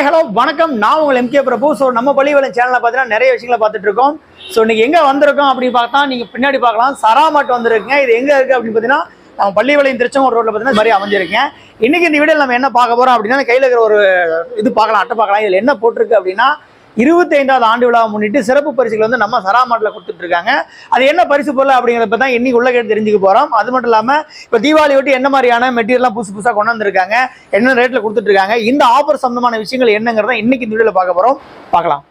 Hi hello வணக்கம். நான் உங்கள் எம்கே பிரபு. ஸோ நம்ம பள்ளிவளம் சேனலில் பார்த்தீங்கன்னா நிறைய விஷயங்களை பார்த்துட்டு இருக்கோம். ஸோ இன்னைக்கு எங்கே வந்திருக்கோம் அப்படின்னு பார்த்தா நீங்கள் பின்னாடி பார்க்கலாம். சராமட் வந்திருக்குங்க இது எங்கே இருக்குது அப்படின்னு பார்த்தீங்கன்னா நம்ம பள்ளிவளையம் திருச்செங்கோடு ரோட்டில் பார்த்தீங்கன்னா மாதிரி அமைஞ்சிருக்கேன். இன்றைக்கி இந்த வீடியோவில் நம்ம என்ன பார்க்க போகிறோம் அப்படின்னா கையில் இருக்கிற ஒரு இது பார்க்கலாம் அட்டை பார்க்கலாம். இதில் என்ன போட்டிருக்கு அப்படின்னா இருபத்தைந்தாவது ஆண்டு விழாவை முன்னிட்டு சிறப்பு பரிசுகள் வந்து நம்ம சராமாட்டில் கொடுத்துட்டு இருக்காங்க. அது என்ன பரிசு பொருள் அப்படிங்கிறத தான் இன்னைக்கு உள்ள கேட்டு தெரிஞ்சுக்க போகிறோம் அது மட்டும் இல்லாமல் இப்போ தீபாவளி ஒட்டி என்ன மாதிரியான மெட்டீரியல்லாம் புதுசு புதுசாக கொண்டு வந்திருக்காங்க என்ன ரேட்டில் கொடுத்துட்டு இருக்காங்க இந்த ஆஃபர் சம்பந்தமான விஷயங்கள் என்னங்கிறத இன்னைக்கு இந்த வீடியோவில் பார்க்க போகிறோம் பார்க்கலாம்.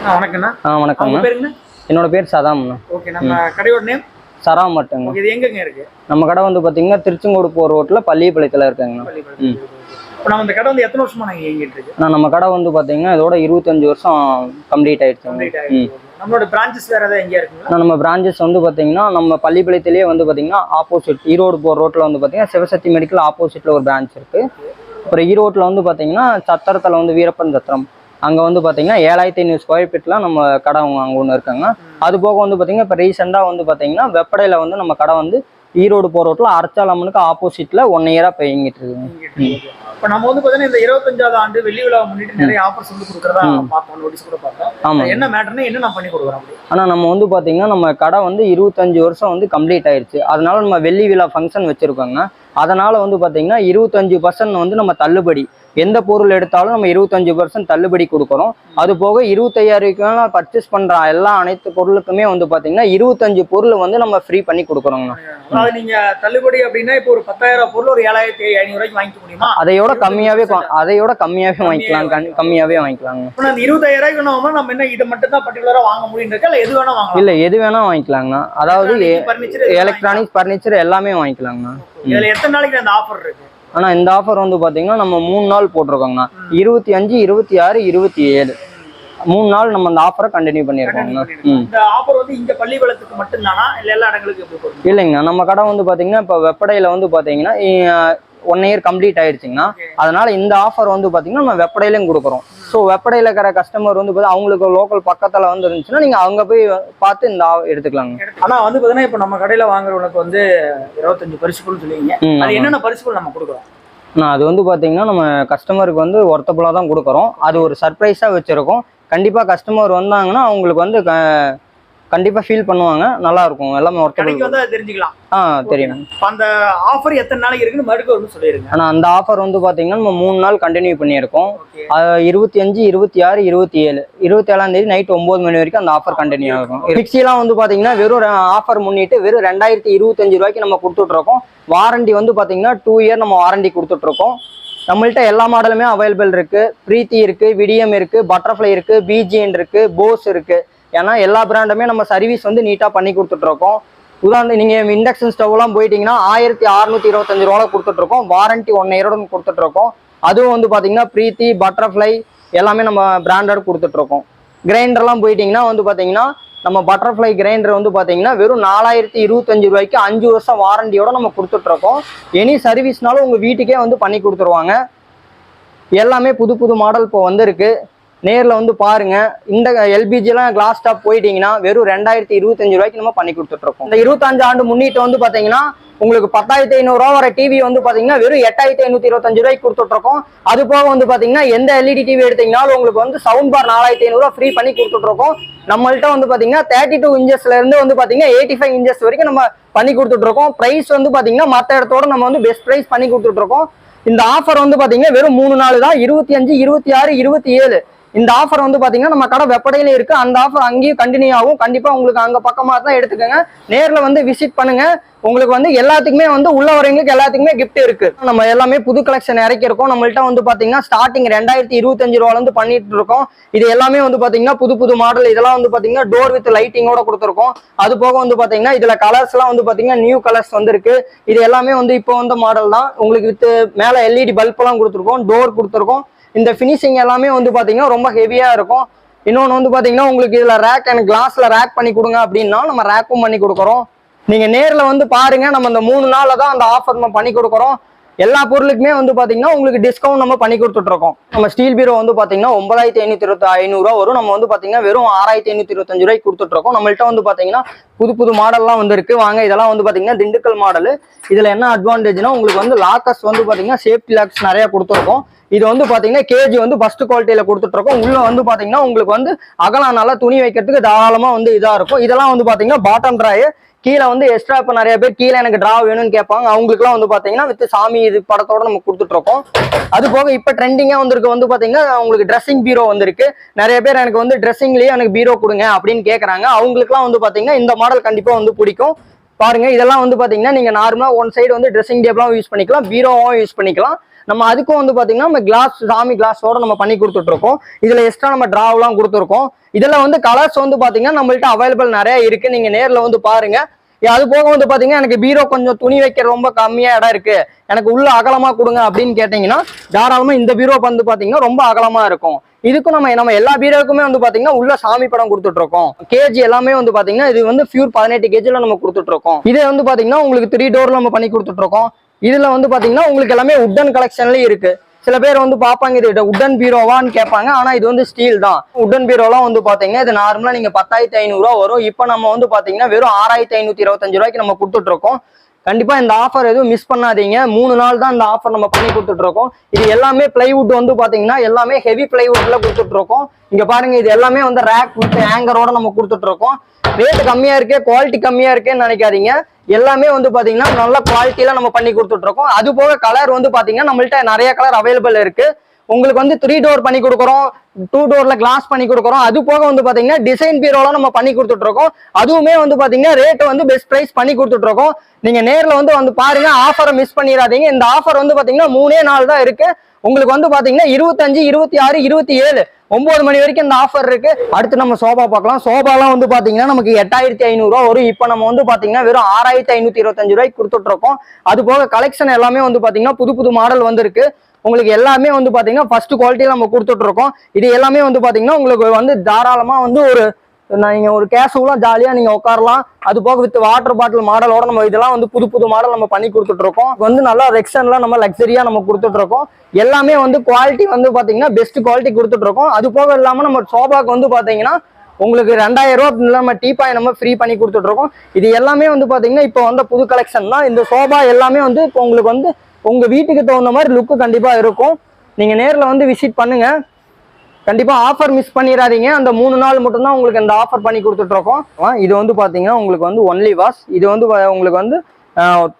ஆ, வணக்கண்ணா ஆ வணக்கம்ண்ணா. பேருங்கண்ணா என்னோட பேர் சதாம்ண்ணா. ஓகே நம்ம கடையோட நேம் சராம் மட்டுங்க. ஓகே இது எங்கங்க இருக்கு? நம்ம கடை வந்து பார்த்தீங்கன்னா திருச்செங்கோடு போகிற ரோட்டில் பள்ளிப்பாளையத்தில் இருக்குங்கண்ணா. ம். இப்போ நம்ம இந்த கடை வந்து எத்தனை வருஷமா நாங்கள் இயங்கிட்டு இருக்கு? ஆனால் நம்ம கடை வந்து பார்த்தீங்கன்னா இதோட இருபத்தஞ்சு வருஷம் கம்ப்ளீட் ஆகிடுச்சு நம்மளோட பிரான்ச்சஸ் வேற ஏதாவது எங்கேயா இருக்குங்களா? நம்ம பிரான்ச்சஸ் வந்து பார்த்தீங்கன்னா நம்ம பள்ளிப்பாளையத்திலேயே வந்து பார்த்தீங்கன்னா ஆப்போசிட் ஈரோடு போகிற ரோட்டில் வந்து பார்த்தீங்கன்னா சிவசக்தி மெடிக்கல் ஆப்போசிட்டில் ஒரு பிரான்ச் இருக்குது அப்புறம் ஈரோட்டில் வந்து பார்த்தீங்கன்னா சத்திரத்தில் வந்து வீரப்பன் சத்திரம். அங்கே வந்து பார்த்தீங்கன்னா ஏழாயிரத்தி ஐநூறு ஸ்கொயர் ஃபீட்லாம் நம்ம கடை அங்கே ஒன்று இருக்காங்க. அது போக வந்து பார்த்தீங்கன்னா இப்போ ரீசெண்டாக வந்து பார்த்தீங்கன்னா வெப்படையில் வந்து நம்ம கடை வந்து ஈரோடு போகிற ரோட்டில் அரச்சாலம்மனுக்கு ஆப்போசிட்டில் ஒன் இயராக இப்போ இயங்கிட்டு இருக்குங்க இப்போ நம்ம வந்து பார்த்தீங்கன்னா இந்த இருபத்தஞ்சாவது ஆண்டு வெள்ளி விழாவை முன்னிட்டு நிறைய ஆஃபர்ஸ் வந்து கொடுக்குறதா ம். பார்த்தோம் நோட்டீஸ் கூட பார்த்தோம் ஆமாம் அது என்ன மேட்டர்னா என்ன நான் பண்ணி கொடுக்குறோம் ஆனால் நம்ம வந்து பார்த்தீங்கன்னா நம்ம கடை வந்து இருபத்தஞ்சு வருஷம் வந்து கம்ப்ளீட் ஆயிருச்சு. அதனால நம்ம வெள்ளி விழா ஃபங்க்ஷன் வச்சுருக்கோங்க. அதனால வந்து பார்த்தீங்கன்னா இருபத்தஞ்சு பர்சன்ட் வந்து நம்ம தள்ளுபடி. எந்த பொருள் எடுத்தாலும் நம்ம இருபத்தஞ்சு பர்சன்ட் தள்ளுபடி கொடுக்குறோம் அது போக இருபத்தையாயிரம் பர்ச்சேஸ் பண்ணுற எல்லா அனைத்து பொருளுக்குமே வந்து பார்த்தீங்கன்னா இருபத்தஞ்சு பொருள் வந்து நம்ம ஃப்ரீ பண்ணி கொடுக்குறோங்க அதாவது நீங்க தள்ளுபடி அப்படின்னா இப்போ ஒரு பத்தாயிரம் பொருள் ஒரு ஏழாயிரத்தி ஐநூறு ரூபாய்க்கு வாங்கிக்க முடியுமா? அதையோட கம்மியாகவே அதையோட கம்மியாகவே வாங்கிக்கலாம். கம்மியாவே வாங்கிக்கலாங்க. ரூபாய்க்கு நம்ம என்ன இதை மட்டும் தான் பர்டிகுலரா வாங்க முடியும் எது வேணா இல்லை எது வேணா வாங்கிக்கலாங்கண்ணா. அதாவது பர்னிச்சர் எலக்ட்ரானிக்ஸ் ஃபர்னிச்சர் எல்லாமே வாங்கிக்கலாங்கண்ணா. இதுல எத்தனை நாளைக்கு அந்த ஆஃபர் இருக்கு? ஆனா இந்த ஆஃபர் வந்து பாத்தீங்கன்னா நம்ம மூணு நாள் போட்டிருக்கோங்கண்ணா. இருபத்தி அஞ்சு இருபத்தி ஆறு இருபத்தி ஏழு. மூணு நாள் நம்ம அந்த ஆஃபரை கண்டினியூ பண்ணியிருக்கோங்கண்ணா. இந்த ஆஃபர் வந்து இங்க பள்ளிவளத்துக்கு மட்டும்தானா? இல்ல எல்லா இடங்களுக்கும் இல்லைங்கண்ணா. நம்ம கடை வந்து பாத்தீங்கன்னா இப்போ வெப்படையில வந்து பாத்தீங்கன்னா ஒன் இயர் கம்ப்ளீட் ஆயிடுச்சுங்கண்ணா. அதனால இந்த ஆஃபர் வந்து பாத்தீங்கன்னா நம்ம வெப்படையிலையும் கொடுக்குறோம். ஸோ வெப்படையில இருக்கிற கஸ்டமர் வந்து பார்த்தா அவங்களுக்கு லோக்கல் பக்கத்துல வந்து இருந்துச்சுன்னா நீங்க அங்க போய் பார்த்து இந்த எடுத்துக்கலாங்க. ஆனா வந்து பாத்தீங்கன்னா இப்போ நம்ம கடையில வாங்குறவனுக்கு வந்து இருபத்தஞ்சு பரிசுகள் சொல்லுவீங்க. அது. என்னென்ன பரிசுகள் நம்ம கொடுக்குறோம்? நான் அது வந்து பார்த்தீங்கன்னா நம்ம கஸ்டமருக்கு வந்து ஒர்த்தபுளாக தான் கொடுக்குறோம். அது ஒரு சர்ப்ரைஸாக வச்சுருக்கோம். கண்டிப்பாக கஸ்டமர் வந்தாங்கன்னா அவங்களுக்கு வந்து க- கண்டிப்பா ஃபீல் பண்ணுவாங்க. நல்லா இருக்கும் எல்லாமே ஒர்த்தபுள் வந்து தெரிஞ்சுக்கலாம். ஆ தெரியும். அந்த ஆஃபர் எத்தனை நாளைக்கு இருக்குன்னு மறுக்க சொல்லிருங்க. ஆனால் அந்த ஆஃபர் வந்து பாத்தீங்கன்னா நம்ம மூணு நாள் கண்டினியூ பண்ணியிருக்கோம். இருபத்தி அஞ்சு இருபத்தி ஆறு இருபத்தி ஏழு. இருபத்தி ஏழாம் தேதி நைட் ஒன்பது மணி வரைக்கும் அந்த ஆஃபர் கண்டினியூ ஆகும். மிக்சிலாம் வந்து பாத்தீங்கன்னா வெறும் ஆஃபர் முன்னிட்டு வெறும் ரெண்டாயிரத்தி இருபத்தஞ்சு ரூபாய்க்கு நம்ம கொடுத்துட்டு இருக்கோம் வாரண்டி வந்து பாத்தீங்கன்னா டூ இயர் நம்ம வாரண்டி கொடுத்துட்டு இருக்கோம் நம்மள்ட்ட எல்லா மாடலுமே அவைலபிள் இருக்கு. பிரீத்தி இருக்கு விடியம் இருக்கு பட்டர்ஃப்ளை இருக்கு பிஜிஎன் இருக்கு போஸ் இருக்கு. ஏன்னா எல்லா பிராண்டுமே நம்ம சர்வீஸ் வந்து நீட்டாக பண்ணி கொடுத்துட்ருக்கோம். உதாரணம் நீங்கள் இண்டக்ஷன் ஸ்டவ்லாம் போயிட்டீங்கன்னா ஆயிரத்தி அறுநூத்தி இருபத்தஞ்சு ரூபா கொடுத்துட்ருக்கோம். வாரண்ட்டி ஒன் இயரோட கொடுத்துட்ருக்கோம். அதுவும் வந்து பார்த்தீங்கன்னா பிரீத்தி பட்டர்ஃப்ளை எல்லாமே நம்ம பிராண்டட் கொடுத்துட்ருக்கோம். கிரைண்டர்லாம் போயிட்டீங்கன்னா வந்து பார்த்தீங்கன்னா நம்ம பட்டர்ஃப்ளை கிரைண்டர் வந்து பார்த்தீங்கன்னா வெறும் நாலாயிரத்தி இருபத்தஞ்சு ரூபாய்க்கு அஞ்சு வருஷம் வாரண்டியோட நம்ம கொடுத்துட்ருக்கோம். எனி சர்வீஸ்னாலும் உங்கள் வீட்டுக்கே வந்து பண்ணி கொடுத்துருவாங்க. எல்லாமே புது புது மாடல் இப்போ வந்திருக்கு. நேரில் வந்து பாருங்க. இந்த எல்பிஜிலாம் கிளாஸ் டாப் போயிட்டீங்கன்னா வெறும் ரெண்டாயிரத்தி இருபத்தஞ்சு ரூபாய்க்கு நம்ம பண்ணி கொடுத்துட்ருக்கோம். இந்த இருபத்தஞ்சு ஆண்டு முன்னிட்டு வந்து பார்த்தீங்கன்னா உங்களுக்கு பத்தாயிரத்தி ஐநூறுரூவா வர டிவி வந்து பார்த்தீங்கன்னா வெறும் எட்டாயிரத்தி ஐநூற்றி இருபத்தஞ்சு ரூபாய்க்கு கொடுத்துட்ருக்கோம். அது போக வந்து பார்த்தீங்கன்னா எந்த எல்இடி டிவி எடுத்தீங்கனாலும் உங்களுக்கு வந்து சவுண்ட் பார் நாலாயிரத்தி ஐநூறுரூவா ஃப்ரீ பண்ணி கொடுத்துட்ருக்கோம். நம்மள்கிட்ட வந்து பார்த்தீங்கன்னா தேர்ட்டி டூ இன்ச்சஸ்லேருந்து வந்து பார்த்தீங்கன்னா எயிட்டி ஃபைவ் இன்ச்சஸ் வரைக்கும் நம்ம பண்ணி கொடுத்துட்ருக்கோம். ப்ரைஸ் வந்து பார்த்தீங்கன்னா மற்ற இடத்தோட நம்ம வந்து பெஸ்ட் ப்ரைஸ் பண்ணி கொடுத்துட்ருக்கோம். இந்த ஆஃபர் வந்து பார்த்தீங்கன்னா வெறும் மூணு நாள் தான் இருபத்தி அஞ்சு இருபத்தி ஆறு இருபத்தி ஏழு. இந்த ஆஃபர் வந்து பாத்தீங்கன்னா நம்ம கடை வெப்படையில இருக்கு. அந்த ஆஃபர் அங்கேயும் கண்டினியூ ஆகும். கண்டிப்பா உங்களுக்கு அங்க பக்கமா தான் எடுத்துக்கோங்க. நேர்ல வந்து விசிட் பண்ணுங்க. உங்களுக்கு வந்து எல்லாத்துக்குமே வந்து உள்ள வரவங்களுக்கு எல்லாத்துக்குமே கிஃப்ட் இருக்கு. நம்ம எல்லாமே புது கலெக்ஷன் இறக்கிருக்கோம் நம்மள்ட்ட வந்து பாத்தீங்கன்னா ஸ்டார்டிங் ரெண்டாயிரத்தி இருபத்தஞ்சு ரூபால இருந்து பண்ணிட்டு இருக்கோம். இது எல்லாமே வந்து பாத்தீங்கன்னா புது புது மாடல் இதெல்லாம் வந்து பாத்தீங்கன்னா டோர் வித் லைட்டிங்கோட கொடுத்துருக்கோம். அது போக வந்து பாத்தீங்கன்னா இதுல கலர்ஸ் எல்லாம் வந்து பாத்தீங்கன்னா நியூ கலர்ஸ் வந்திருக்கு. இது எல்லாமே வந்து இப்போ வந்த மாடல் தான். உங்களுக்கு வித் மேல எல்இடி பல்ப் எல்லாம் கொடுத்துருக்கோம். டோர் கொடுத்துருக்கோம். இந்த ஃபினிஷிங் எல்லாமே வந்து பாத்தீங்கன்னா ரொம்ப ஹெவியா இருக்கும். இன்னொன்று வந்து பாத்தீங்கன்னா உங்களுக்கு இதுல ரேக் அண்ட் கிளாஸ்ல ரேக் பண்ணி கொடுங்க அப்படின்னா நம்ம ரேக்கும் பண்ணி கொடுக்குறோம். நீங்க நேர்ல வந்து பாருங்க நம்ம இந்த மூணு நாளில் தான் அந்த ஆஃபர் நம்ம பண்ணி கொடுக்குறோம். எல்லா பொருளுக்குமே வந்து பாத்தீங்கன்னா உங்களுக்கு டிஸ்கவுண்ட் நம்ம பண்ணி கொடுத்துட்டு இருக்கோம் நம்ம ஸ்டீல் பீரோ வந்து பாத்தீங்கன்னா ஒன்பதாயிரத்தி ஐநூத்தி இருபத்தி ஐநூறுரூவா வரும். நம்ம வந்து பாத்தீங்கன்னா வெறும் ஆறாயிரத்தி ஐநூத்தி இருபத்தஞ்சு ரூபாய்க்கு கொடுத்துட்டு இருக்கோம் நம்மள்ட்ட வந்து பாத்தீங்கன்னா புது புது மாடல்லாம் வந்துருக்கு வாங்க இதெல்லாம் வந்து பாத்தீங்கன்னா திண்டுக்கல் மாடல் இதுல என்ன அட்வான்டேஜ்னா உங்களுக்கு வந்து லாக்கர்ஸ் வந்து பாத்தீங்கன்னா சேஃப்டி லாக்ஸ் நிறைய கொடுத்துருக்கோம். இது வந்து பாத்தீங்கன்னா கேஜி வந்து ஃபர்ஸ்ட் குவாலிட்டியில கொடுத்துட்டு இருக்கோம் உள்ள வந்து பாத்தீங்கன்னா உங்களுக்கு வந்து அகலம் நல்லா துணி வைக்கிறதுக்கு தாராளமா வந்து இதா இருக்கும். இதெல்லாம் வந்து பாத்தீங்கன்னா பாட்டம் ட்ராயர் கீழே வந்து எக்ஸ்ட்ரா இப்போ நிறைய பேர் கீழே எனக்கு ட்ரா வேணும்னு கேட்பாங்க. அவங்களுக்குலாம் வந்து பார்த்தீங்கன்னா வித் சாமி இது படத்தோட நம்ம கொடுத்துட்ருக்கோம். அது போக இப்போ ட்ரெண்டிங்காக வந்திருக்கு. வந்து பார்த்தீங்கன்னா உங்களுக்கு ட்ரெஸ்ஸிங் பீரோ வந்திருக்கு. நிறைய பேர் எனக்கு வந்து ட்ரெஸ்ஸிங்லேயே எனக்கு பீரோ கொடுங்க அப்படின்னு கேட்குறாங்க அவங்களுக்குலாம் வந்து பார்த்தீங்கன்னா இந்த மாடல் கண்டிப்பாக வந்து பிடிக்கும். பாருங்க இதெல்லாம் வந்து பாத்தீங்கன்னா நீங்க நார்மலா ஒன் சைடு வந்து ட்ரெஸ்ஸிங் டேபிளாவும் யூஸ் பண்ணிக்கலாம் பீரோவும் யூஸ் பண்ணிக்கலாம். நம்ம அதுக்கும் வந்து பாத்தீங்கன்னா நம்ம கிளாஸ் சாமி கிளாஸோட நம்ம பண்ணி கொடுத்துட்டு இருக்கோம் இதுல எக்ஸ்ட்ரா நம்ம டிராவெல்லாம் கொடுத்துருக்கோம். இதுல வந்து கலர்ஸ் வந்து பாத்தீங்கன்னா நம்மள்ட்ட அவைலபிள் நிறைய இருக்கு. நீங்க நேர்ல வந்து பாருங்க. அது போக வந்து பாத்தீங்கன்னா எனக்கு பீரோ கொஞ்சம் துணி வைக்க ரொம்ப கம்மியா இடம் இருக்கு. எனக்கு உள்ள அகலமா கொடுங்க அப்படின்னு கேட்டீங்கன்னா தாராளமா இந்த பீரோ வந்து பாத்தீங்கன்னா ரொம்ப அகலமா இருக்கும். இதுக்கும் நம்ம நம்ம எல்லா பீரோக்குமே வந்து பாத்தீங்கன்னா உள்ள சாமி படம் கொடுத்துட்டு இருக்கோம் கேஜி எல்லாமே வந்து பாத்தீங்கன்னா இது வந்து பியூர் பதினெட்டு கேஜில நம்ம கொடுத்துட்டு இருக்கோம் இதே வந்து பாத்தீங்கன்னா உங்களுக்கு த்ரீ டோர்ல நம்ம பண்ணி கொடுத்துட்டு இருக்கோம் இதுல வந்து பாத்தீங்கன்னா உங்களுக்கு எல்லாமே உட்டன் கலெக்ஷன்லயும் இருக்கு. சில பேர் வந்து பார்ப்பாங்க இது உட்டன் பீரோவான்னு கேட்பாங்க ஆனா இது வந்து ஸ்டீல் தான். உட்டன் பீரோலாம் வந்து பாத்தீங்கன்னா இது நார்மலா நீங்க பத்தாயிரத்தி ஐநூறுரூவா வரும். இப்போ நம்ம வந்து பாத்தீங்கன்னா வெறும் ஆறாயிரத்தி ஐநூத்தி இருபத்தஞ்சு ரூபாய்க்கு நம்ம கொடுத்துட்டு இருக்கோம் கண்டிப்பா இந்த ஆஃபர் எதுவும் மிஸ் பண்ணாதீங்க. மூணு நாள் தான் இந்த ஆஃபர் நம்ம பண்ணி கொடுத்துட்டு இருக்கோம் இது எல்லாமே பிளைவுட் வந்து பாத்தீங்கன்னா எல்லாமே ஹெவி பிளைவுட்ல கொடுத்துட்டு இருக்கோம் இங்க பாருங்க இது எல்லாமே வந்து ரேக் வித் ஹேங்கரோட நம்ம கொடுத்துட்டு இருக்கோம் ரேட் கம்மியா இருக்கே குவாலிட்டி கம்மியா இருக்கேன்னு நினைக்காதீங்க. எல்லாமே வந்து பாத்தீங்கன்னா நல்ல குவாலிட்டியில நம்ம பண்ணி கொடுத்துட்டு இருக்கோம் அது போக கலர் வந்து பாத்தீங்கன்னா நம்மள்ட்ட நிறைய கலர் அவைலபிள் இருக்கு. உங்களுக்கு வந்து த்ரீ டோர் பண்ணி கொடுக்குறோம் டூ டோர்ல கிளாஸ் பண்ணி கொடுக்குறோம். அது போக வந்து பாத்தீங்கன்னா டிசைன் பீரோலாம் நம்ம பண்ணி கொடுத்துட்டு இருக்கோம் அதுவுமே வந்து பாத்தீங்கன்னா ரேட் வந்து பெஸ்ட் பிரைஸ் பண்ணி கொடுத்துட்டு இருக்கோம் நீங்க நேர்ல வந்து வந்து பாருங்க ஆஃபரை மிஸ் பண்ணிடாதீங்க. இந்த ஆஃபர் வந்து பாத்தீங்கன்னா மூணே நாள் தான் இருக்கு. உங்களுக்கு வந்து பாத்தீங்கன்னா இருபத்தஞ்சு இருபத்தி ஆறு இருபத்தி ஏழு ஒன்பது மணி வரைக்கும் இந்த ஆஃபர் இருக்கு. அடுத்து நம்ம சோபா பார்க்கலாம். சோபாலாம் வந்து பாத்தீங்கன்னா நமக்கு எட்டாயிரத்தி ஐநூறுரூவா வரும். இப்போ நம்ம வந்து பாத்தீங்கன்னா வெறும் ஆறாயிரத்தி ஐநூத்தி இருபத்தஞ்சு ரூபாய்க்கு கொடுத்துட்டு இருக்கோம் அது போக கலெக்ஷன் எல்லாமே வந்து பாத்தீங்கன்னா புது புது மாடல் வந்திருக்கு. உங்களுக்கு எல்லாமே வந்து பார்த்தீங்கன்னா ஃபர்ஸ்ட் குவாலிட்டியில் நம்ம கொடுத்துட்ருக்கோம் இது எல்லாமே வந்து பார்த்தீங்கன்னா உங்களுக்கு வந்து தாராளமாக வந்து ஒரு நான் ஒரு கேஷுவலாம் ஜாலியாக நீங்கள் உட்காரலாம். அது போக வித் வாட்டர் பாட்டில் மாடலோட நம்ம இதெல்லாம் வந்து புது புது மாடல் நம்ம பண்ணி கொடுத்துட்ருக்கோம் வந்து நல்லா ரெக்ஷன்லாம் நம்ம லக்ஸரியாக நம்ம கொடுத்துட்ருக்கோம் எல்லாமே வந்து குவாலிட்டி வந்து பார்த்தீங்கன்னா பெஸ்ட் குவாலிட்டி கொடுத்துட்ருக்கோம் அது போக இல்லாமல் நம்ம சோபாக்கு வந்து பார்த்தீங்கன்னா உங்களுக்கு ரெண்டாயிரம் ரூபா நம்ம டீப்பாய் நம்ம ஃப்ரீ பண்ணி கொடுத்துட்ருக்கோம் இது எல்லாமே வந்து பார்த்தீங்கன்னா இப்போ வந்த புது கலெக்ஷன் தான். இந்த சோபா எல்லாமே வந்து இப்போ உங்களுக்கு வந்து உங்கள் வீட்டுக்கு தகுந்த மாதிரி லுக்கு கண்டிப்பாக இருக்கும். நீங்கள் நேரில் வந்து விசிட் பண்ணுங்கள் கண்டிப்பாக ஆஃபர் மிஸ் பண்ணிடாதீங்க அந்த மூணு நாள் மட்டும்தான் உங்களுக்கு அந்த ஆஃபர் பண்ணி கொடுத்துட்ருக்கோம் இது வந்து பார்த்தீங்கன்னா உங்களுக்கு வந்து ஒன்லி வாஷ் இது வந்து வ- உங்களுக்கு வந்து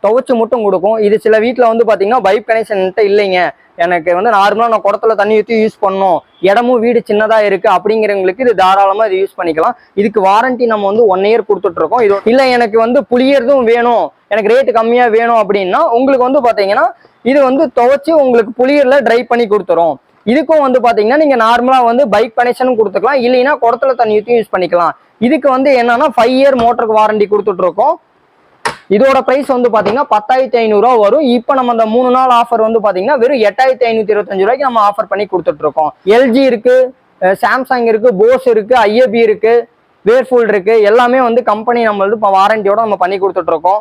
துவைச்சு மட்டும் கொடுக்கும். இது சில வீட்டில் வந்து பார்த்தீங்கன்னா பைப் கனெக்ஷன்ட்ட இல்லைங்க. எனக்கு வந்து நார்மலாக நான் குடத்துல தண்ணி ஊற்றி யூஸ் பண்ணணும். இடமும் வீடு சின்னதாக இருக்குது அப்படிங்கிறவங்களுக்கு இது தாராளமாக இது யூஸ் பண்ணிக்கலாம். இதுக்கு வாரண்டி நம்ம வந்து ஒன் இயர் கொடுத்துட்ருக்கோம் இது இல்லை எனக்கு வந்து புளியறதும் வேணும். எனக்கு ரேட்டு கம்மியாக வேணும் அப்படின்னா உங்களுக்கு வந்து பார்த்தீங்கன்னா இது வந்து துவைச்சி உங்களுக்கு புளியரில் ட்ரை பண்ணி கொடுத்துரும். இதுக்கும் வந்து பார்த்தீங்கன்னா நீங்கள் நார்மலாக வந்து பைக் கனெக்ஷனும் கொடுத்துக்கலாம். இல்லைன்னா குடத்துல தண்ணி ஊற்றி யூஸ் பண்ணிக்கலாம். இதுக்கு வந்து என்னன்னா ஃபைவ் இயர் மோட்டருக்கு வாரண்டி கொடுத்துட்ருக்கோம் இதோட பிரைஸ் வந்து பாத்தீங்கன்னா பத்தாயிரத்தி ஐநூறுரூவா வரும். இப்போ நம்ம அந்த மூணு நாள் ஆஃபர் வந்து பாத்தீங்கன்னா வெறும் எட்டாயிரத்தி ஐநூத்தி இருபத்தஞ்சு ரூபாய்க்கு நம்ம ஆஃபர் பண்ணி கொடுத்துட்டு இருக்கோம் எல்ஜி இருக்கு சாம்சங் இருக்கு போஸ் இருக்கு ஐஏபி இருக்கு வேர்ஃபுல் இருக்கு எல்லாமே வந்து கம்பெனி நம்மளது இப்போ வாரண்டியோட நம்ம பண்ணி கொடுத்துட்டு இருக்கோம்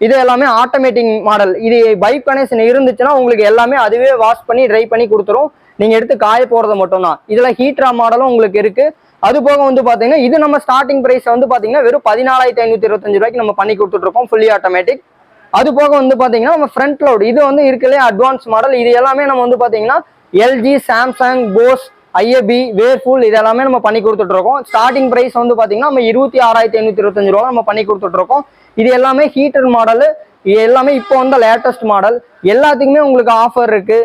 இது எல்லாமே ஆட்டோமேட்டிக் மாடல் இது பைப் கனெக்ஷன் இருந்துச்சுன்னா உங்களுக்கு எல்லாமே அதுவே வாஷ் பண்ணி ட்ரை பண்ணி கொடுத்துரும். நீங்க எடுத்து காய போறது மட்டும்தான். இதில் ஹீட்ரா மாடலும் உங்களுக்கு இருக்கு. அது போக வந்து பாத்தீங்கன்னா இது நம்ம ஸ்டார்டிங் பிரைஸ் வந்து பாத்தீங்கன்னா வெறும் பதினாலாயிரத்தி ஐநூத்தி இருபத்தஞ்சு ரூபாய்க்கு நம்ம பண்ணி கொடுத்துட்ருக்கோம் ஃபுல்லி ஆட்டோமேட்டிக் அது போக வந்து பாத்தீங்கன்னா நம்ம ஃப்ரண்ட் லோடு இது வந்து இருக்கலே அட்வான்ஸ் மாடல் இது எல்லாமே நம்ம வந்து பாத்தீங்கன்னா LG Samsung Bosch IFB Whirlpool இது எல்லாமே நம்ம பண்ணி கொடுத்துட்ருக்கோம். ஸ்டார்டிங் பிரைஸ் வந்து பாத்தீங்கன்னா நம்ம இருபத்தி ஆறாயிரத்தி ஐநூத்தி இருபத்தஞ்சு ரூபா நம்ம பண்ணி கொடுத்துட்ருக்கோம். இது எல்லாமே ஹீட்டர் மாடல் இது எல்லாமே இப்போ வந்த லேட்டஸ்ட் மாடல் எல்லாத்துக்குமே உங்களுக்கு ஆஃபர் இருக்கு.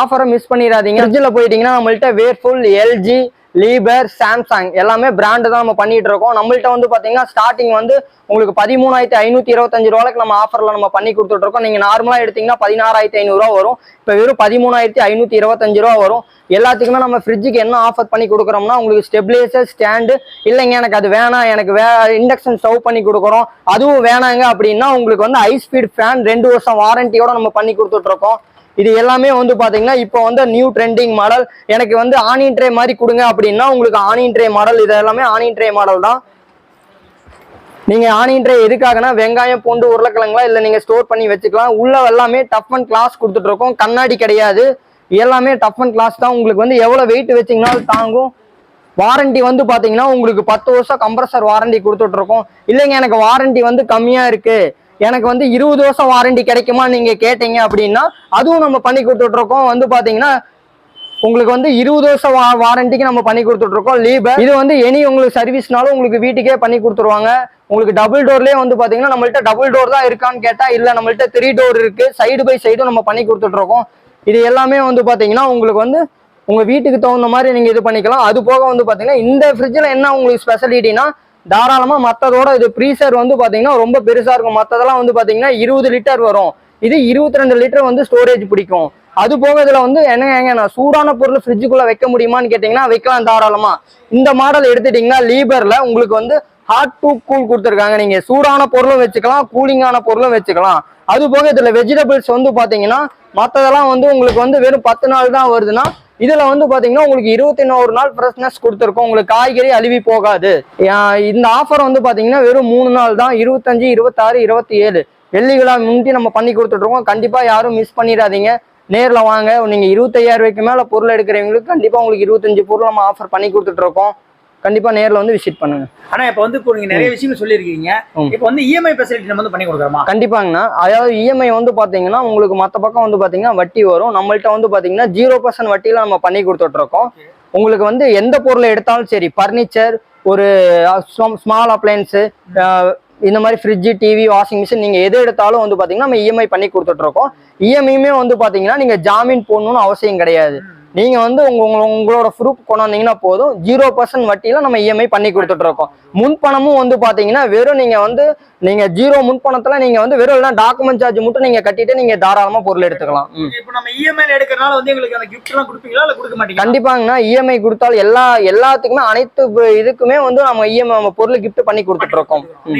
ஆஃபரை மிஸ் பண்ணிடாதீங்க. ஃப்ரிட்ஜில் போயிட்டீங்கன்னா நம்மள்கிட்ட வேர்ஃபுல் எல்ஜி லீபர் சாம்சங் எல்லாமே பிராண்டு தான் நம்ம பண்ணிட்டு இருக்கோம். நம்மள்ட்ட வந்து பார்த்தீங்கன்னா ஸ்டார்டிங் வந்து உங்களுக்கு பதிமூணாயிரத்தி ஐநூத்தி இருபத்தஞ்சு ரூபாய்க்கு நம்ம ஆஃபர்ல நம்ம பண்ணி கொடுத்துட்டு இருக்கோம். நீங்க நார்மலா எடுத்தீங்கன்னா பதினாறாயிரத்தி ஐநூறுரூவா வரும். இப்போ வெறும் பதிமூணாயிரத்தி ஐநூத்தி இருபத்தஞ்சு ரூபா வரும். எல்லாத்துக்குமே நம்ம ஃப்ரிட்ஜுக்கு என்ன ஆஃபர் பண்ணி கொடுக்குறோம்னா உங்களுக்கு ஸ்டெபிலைசர் ஸ்டாண்டு இல்லைங்க எனக்கு அது வேணாம் எனக்கு வே இண்டக்ஷன் ஸ்டவ் பண்ணி கொடுக்குறோம். அதுவும் வேணாங்க அப்படின்னா உங்களுக்கு வந்து ஹை ஸ்பீட் ஃபேன் ரெண்டு வருஷம் வாரண்டியோட நம்ம பண்ணி கொடுத்துட்டு இருக்கோம். இது எல்லாமே வந்து பாத்தீங்கன்னா இப்போ வந்து நியூ ட்ரெண்டிங் மாடல் எனக்கு வந்து ஆனியன் ட்ரே மாதிரி கொடுங்க அப்படின்னா உங்களுக்கு ஆனியன் ட்ரே மாடல் இது எல்லாமே ஆனியன் ட்ரே மாடல் தான். நீங்கள் ஆனியன் ட்ரே எதுக்காகனா வெங்காயம் பூண்டு உருளைக்கிழங்குலாம் இல்லை நீங்கள் ஸ்டோர் பண்ணி வச்சுக்கலாம். உள்ள எல்லாமே டஃப் அண்ட் கிளாஸ் கொடுத்துட்ருக்கோம் கண்ணாடி கிடையாது. எல்லாமே டஃப் அண்ட் கிளாஸ் தான். உங்களுக்கு வந்து எவ்வளோ வெயிட் வச்சீங்கன்னா அது தாங்கும். வாரண்டி வந்து பார்த்தீங்கன்னா உங்களுக்கு பத்து வருஷம் கம்ப்ரஸர் வாரண்டி கொடுத்துட்ருக்கோம் இல்லைங்க எனக்கு வாரண்டி வந்து கம்மியாக இருக்குது எனக்கு வந்து இருபது வருஷம் வாரண்டி கிடைக்குமா நீங்க கேட்டீங்க அப்படின்னா அதுவும் நம்ம பண்ணி கொடுத்துட்ருக்கோம். வந்து பாத்தீங்கன்னா உங்களுக்கு வந்து இருபது வருஷம் வா வாரண்டிக்கு நம்ம பண்ணி கொடுத்துட்ருக்கோம் லீபர் இது வந்து எனி உங்களுக்கு சர்வீஸ்னாலும் உங்களுக்கு வீட்டுக்கே பண்ணி கொடுத்துருவாங்க. உங்களுக்கு டபுள் டோர்லேயே வந்து பார்த்தீங்கன்னா நம்மள்ட்ட டபுள் டோர் தான் இருக்கான்னு கேட்டால் இல்லை நம்மள்ட்ட த்ரீ டோர் இருக்குது சைடு பை சைடும் நம்ம பண்ணி கொடுத்துட்ருக்கோம். இது எல்லாமே வந்து பார்த்தீங்கன்னா உங்களுக்கு வந்து உங்கள் வீட்டுக்கு தகுந்த மாதிரி நீங்கள் இது பண்ணிக்கலாம். அது போக வந்து பார்த்தீங்கன்னா இந்த ஃப்ரிட்ஜில் என்ன உங்களுக்கு ஸ்பெஷலிட்டினா தாராளமாக மற்றதோட இது ப்ரீசர் வந்து பார்த்தீங்கன்னா ரொம்ப பெருசாக இருக்கும். மற்றதெல்லாம் வந்து பார்த்தீங்கன்னா இருபது லிட்டர் வரும். இது இருபத்தி ரெண்டு லிட்டர் வந்து ஸ்டோரேஜ் பிடிக்கும். அது போக இதில் வந்து என்னங்க நான் சூடான பொருள் ஃப்ரிட்ஜுக்குள்ளே வைக்க முடியுமான்னு கேட்டிங்கன்னா வைக்கலாம் தாராளமாக இந்த மாடல் எடுத்துட்டிங்கன்னா லீபரில் உங்களுக்கு வந்து ஹாட் டூ கூல் கொடுத்துருக்காங்க. நீங்கள் சூடான பொருளும் வச்சுக்கலாம் கூலிங்கான பொருளும் வச்சுக்கலாம். அது போக இதில் வெஜிடபிள்ஸ் வந்து பார்த்தீங்கன்னா மற்றதெல்லாம் வந்து உங்களுக்கு வந்து வெறும் பத்து நாள் தான் வருதுன்னா இதுல வந்து பாத்தீங்கன்னா உங்களுக்கு இருபத்தி ஒரு நாள் ஃப்ரெஷ்னஸ் கொடுத்துருக்கோம். உங்களுக்கு காய்கறி அழுவி போகாது. இந்த ஆஃபர் வந்து பாத்தீங்கன்னா வெறும் மூணு நாள் தான். இருபத்தஞ்சு இருபத்தாறு இருபத்தி ஏழு வெள்ளிகளா முந்தி நம்ம பண்ணி கொடுத்துட்ருக்கோம் கண்டிப்பா யாரும் மிஸ் பண்ணிடாதீங்க. நேர்ல வாங்க. நீங்க இருபத்தையாயிரம் ரூபாய்க்கு மேல பொருள் எடுக்கிறவங்களுக்கு கண்டிப்பா உங்களுக்கு இருபத்தஞ்சு பொருள் நம்ம ஆஃபர் பண்ணி கொடுத்துட்டு இருக்கோம் கண்டிப்பா நேர்ல வந்து விசிட் பண்ணுங்க. ஆனா இப்ப வந்து இப்போ நீங்க நிறைய விஷயங்கள் சொல்லியிருக்கீங்க. இப்போ வந்து இஎம்ஐ ஃபெசிலிட்டி நம்ம வந்து பண்ணி கொடுக்குறோமா? கண்டிப்பாங்கண்ணா. அதாவது இஎம்ஐ வந்து பாத்தீங்கன்னா உங்களுக்கு மத்த பக்கம் வந்து பாத்தீங்கன்னா வட்டி வரும். நம்மள்ட்ட வந்து பாத்தீங்கன்னா ஜீரோ பர்சன்ட் வட்டியில நம்ம பண்ணி கொடுத்துட்டு இருக்கோம். உங்களுக்கு வந்து எந்த பொருளை எடுத்தாலும் சரி ஃபர்னிச்சர் ஒரு ஸ்மால் அப்ளையன்ஸு இந்த மாதிரி ஃப்ரிட்ஜு டிவி வாஷிங் மிஷின் நீங்க எது எடுத்தாலும் வந்து பாத்தீங்கன்னா நம்ம இஎம்ஐ பண்ணி கொடுத்துட்டு இருக்கோம். இஎம்ஐயுமே வந்து பாத்தீங்கன்னா நீங்க ஜாமீன் போடணும்னு அவசியம் கிடையாது. நீங்க வந்து உங்க உங்க- உங்களோட ப்ரூஃப் கொண்டாந்தீங்கன்னா போதும். ஜீரோ பர்சன்ட் வட்டியில நம்ம இஎம்ஐ பண்ணி கொடுத்துட்டு இருக்கோம். முன்பணமும் வந்து பாத்தீங்கன்னா வெறும் நீங்க வந்து நீங்க ஜீரோ முன்பணத்துல நீங்க வந்து வெறும் எல்லாம் டாக்குமெண்ட் சார்ஜ் மட்டும் நீங்க கட்டிட்டு நீங்க தாராளமா பொருள் எடுத்துக்கலாம். இப்போ நம்ம இஎம்ஐல எடுக்கிறனால வந்து எங்களுக்கு அந்த கிஃப்ட் எல்லாம் கொடுப்பீங்களா? இல்ல கொடுக்க மாட்டீங்களா? கண்டிப்பாங்கண்ணா. இஎம்ஐ கொடுத்தால் எல்லா எல்லாத்துக்குமே அனைத்து இதுக்குமே வந்து நம்ம இஎம்ஐ நம்ம பொருள் கிஃப்ட் பண்ணி கொடுத்துட்டு இருக்கோம். ம்.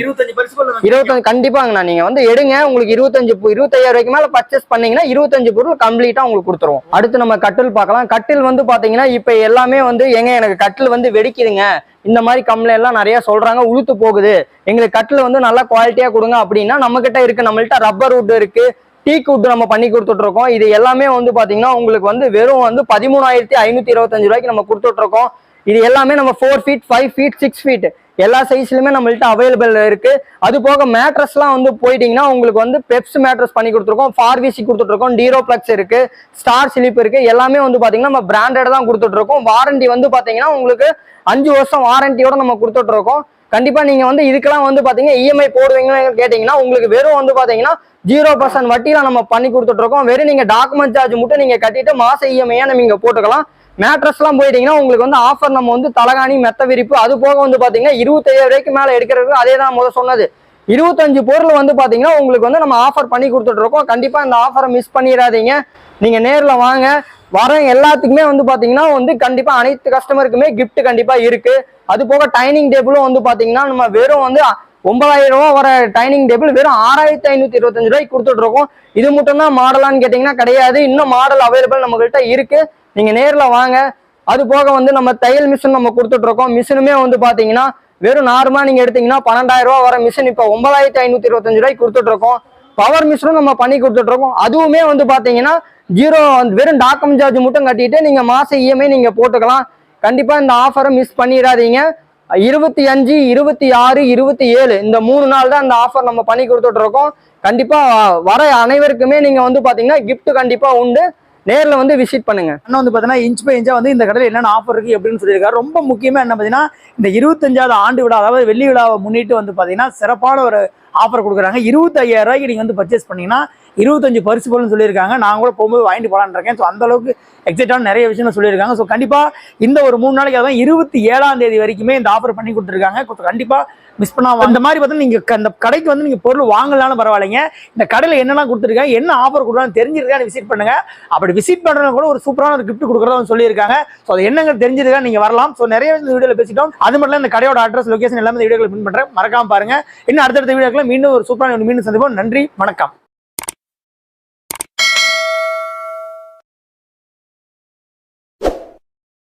இருபத்தஞ்சு கண்டிப்பாங்கண்ணா. நீங்க வந்து எடுங்க. உங்களுக்கு இருபத்தஞ்சு இருபத்தையாயிரம் ரூபாய்க்கு மேல பர்ச்சேஸ் பண்ணீங்கன்னா இருபத்தஞ்சு பொருள் கம்ப்ளீட்டா உங்களுக்கு கொடுத்துருவோம். அடுத்து நம்ம கட்டில் பார்க்கலாம். கட்டில் வந்து பார்த்தீங்கன்னா இப்போ எல்லாமே வந்து எங்க எனக்கு கட்டில் வந்து வெடிக்குதுங்க. இந்த மாதிரி கம்ப்ளைண்ட் எல்லாம் நிறைய சொல்றாங்க உளுத்து போகுது. எங்களுக்கு கட்டில் வந்து நல்லா குவாலிட்டியா கொடுங்க அப்படின்னா நம்ம கிட்ட இருக்கு நம்மள்ட்ட ரப்பர் உட் இருக்கு டீக் வுட் நம்ம பண்ணி கொடுத்துட்டு இருக்கோம் இது எல்லாமே வந்து பாத்தீங்கன்னா உங்களுக்கு வந்து வெறும் வந்து பதிமூணாயிரத்தி ஐநூத்தி இருபத்தஞ்சு ரூபாய்க்கு நம்ம கொடுத்துட்டு இருக்கோம் இது எல்லாமே நம்ம four feet five feet six feet எல்லா சைஸ்லயுமே நம்மள்ட்ட அவைலபிள் இருக்கு. அது போக மேட்ரஸ்லாம் வந்து போயிட்டீங்கன்னா உங்களுக்கு வந்து பெப்ஸ் மேட்ரஸ் பண்ணி கொடுத்துருக்கோம். ஃபார்விசி கொடுத்துட்ருக்கோம். டீரோ பிளக்ஸ் இருக்கு. ஸ்டார் ஸ்லிப் இருக்கு. எல்லாமே வந்து பாத்தீங்கன்னா நம்ம பிராண்டட் தான் கொடுத்துட்ருக்கோம். வாரண்டி வந்து பாத்தீங்கன்னா உங்களுக்கு அஞ்சு வருஷம் வாரண்டியோட நம்ம கொடுத்துட்டு கண்டிப்பா நீங்க வந்து இதுக்கெல்லாம் வந்து பாத்தீங்கன்னா இஎம்ஐ போடுவீங்கன்னு கேட்டீங்கன்னா உங்களுக்கு வெறும் வந்து பாத்தீங்கன்னா ஜீரோ பர்சன்ட் வட்டியில நம்ம பண்ணி கொடுத்துட்டு இருக்கோம் வெறும் நீங்க டாக்குமெண்ட் சார்ஜ் மட்டும் நீங்க கட்டிட்டு மாச இஎம்ஐயா நீங்க போட்டுக்கலாம். மேட்ரஸ்லாம் போயிட்டீங்கன்னா உங்களுக்கு வந்து ஆஃபர் நம்ம வந்து தலகாணி மெத்த விரிப்பு அது போக வந்து பார்த்தீங்கன்னா இருபத்தையாயிரம் ரூபாய்க்கு மேலே எடுக்கிறதுக்கு அதே தான் முதல் சொன்னது. இருபத்தஞ்சு பொருள் வந்து பார்த்தீங்கன்னா உங்களுக்கு வந்து நம்ம ஆஃபர் பண்ணி கொடுத்துட்ருக்கோம். கண்டிப்பாக இந்த ஆஃபரை மிஸ் பண்ணிடாதீங்க. நீங்கள் நேரில் வாங்க. வர எல்லாத்துக்குமே வந்து பார்த்தீங்கன்னா வந்து கண்டிப்பாக அனைத்து கஸ்டமருக்குமே கிஃப்ட் கண்டிப்பாக இருக்குது அது போக டைனிங் டேபிளும் வந்து பார்த்தீங்கன்னா நம்ம வெறும் வந்து ஒன்பதாயிரம் ரூபா வர டைனிங் டேபிள் வெறும் ஆறாயிரத்தி ஐநூற்றி இருபத்தஞ்சு ரூபாய்க்கு கொடுத்துட்ருக்கோம். இது மட்டும் தான் மாடலான்னு கேட்டிங்கன்னா கிடையாது. இன்னும் மாடல் அவைலபிள் நம்மகிட்ட இருக்குது நீங்கள் நேரில் வாங்க. அது போக வந்து நம்ம தையல் மிஷின் நம்ம கொடுத்துட்ருக்கோம். மிஷினுமே வந்து பார்த்தீங்கன்னா வெறும் நார்மலாக நீங்கள் எடுத்தீங்கன்னா பன்னெண்டாயிரம் ரூபா வர மிஷின் இப்போ ஒன்பதாயிரத்தி ஐநூற்றி இருபத்தஞ்சு ரூபாய்க்கு கொடுத்துட்ருக்கோம். பவர் மிஷினும் நம்ம பண்ணி கொடுத்துட்ருக்கோம். அதுவுமே வந்து பார்த்தீங்கன்னா ஜீரோ வெறும் டாக்குமெண்ட் சார்ஜ் மட்டும் கட்டிட்டு நீங்கள் மாதம் இஎம்ஐ நீங்கள் போட்டுக்கலாம். கண்டிப்பாக இந்த ஆஃபரை மிஸ் பண்ணிடாதீங்க. இருபத்தி அஞ்சு இருபத்தி ஆறு இருபத்தி ஏழு இந்த மூணு நாள் தான் இந்த ஆஃபர் நம்ம பண்ணி கொடுத்துட்ருக்கோம். கண்டிப்பாக வர அனைவருக்குமே நீங்கள் வந்து பார்த்தீங்கன்னா கிஃப்ட் கண்டிப்பாக உண்டு. நேரில் வந்து விசிட் பண்ணுங்க. அண்ணன் வந்து பார்த்தீங்கன்னா இன்ச் பை இன்ச்சா வந்து இந்த கடையில் என்னென்ன ஆஃபர் இருக்கு அப்படின்னு சொல்லியிருக்காரு. ரொம்ப முக்கியமாக என்ன பார்த்தீங்கன்னா இந்த இருபத்தஞ்சாவது ஆண்டு விழா அதாவது வெள்ளி விழாவை முன்னிட்டு வந்து பார்த்தீங்கன்னா சிறப்பான ஒரு ஆஃபர் கொடுக்குறாங்க. இருபத்தையாயிரம் ரூபாய்க்கு நீங்கள் வந்து பர்ச்சேஸ் பண்ணீங்கன்னா இருபத்தஞ்சு பரிசு பொருள்னு சொல்லியிருக்காங்க. நான் கூட போகும்போது வாங்கிட்டு போகலான்னு இருக்கேன். ஸோ அந்த அளவுக்கு எக்ஸைட்டான நிறைய விஷயம் சொல்லியிருக்காங்க. ஸோ கண்டிப்பாக இந்த ஒரு மூணு நாளைக்கு அதான் இருபத்தி ஏழாம் தேதி வரைக்குமே இந்த ஆஃபர் பண்ணி கொடுத்துருக்காங்க. கண்டிப்பாக மிஸ் பண்ணாம இந்த மாதிரி பார்த்தா நீங்கள் அந்த கடைக்கு வந்து நீங்கள் பொருள் வாங்கலாம்னு பரவாயில்லைங்க. இந்த கடையில் என்னெல்லாம் கொடுத்துருக்காங்க என்ன ஆஃபர் கொடுக்குறாங்க தெரிஞ்சிருக்கான்னு விசிட் பண்ணுங்க. அப்படி விசிட் பண்றவங்க கூட ஒரு சூப்பரான ஒரு கிஃப்ட் கொடுக்குறதா சொல்லியிருக்காங்க. ஸோ அது என்னங்க தெரிஞ்சிருக்கா நீங்கள் வரலாம். ஸோ நிறைய இந்த வீடியோவில் பேசிட்டோம். அது மட்டும் இல்லை இந்த கடையோட அட்ரஸ் லொகேஷன் எல்லாமே இந்த வீடியோவில் பின் பண்ணுறேன் மறக்காம பாருங்கள் இன்னும் அடுத்தடுத்த வீடியோக்களை மீண்டும் ஒரு சூப்பரான ஒரு மீண்டும் சந்திப்போம். நன்றி வணக்கம்.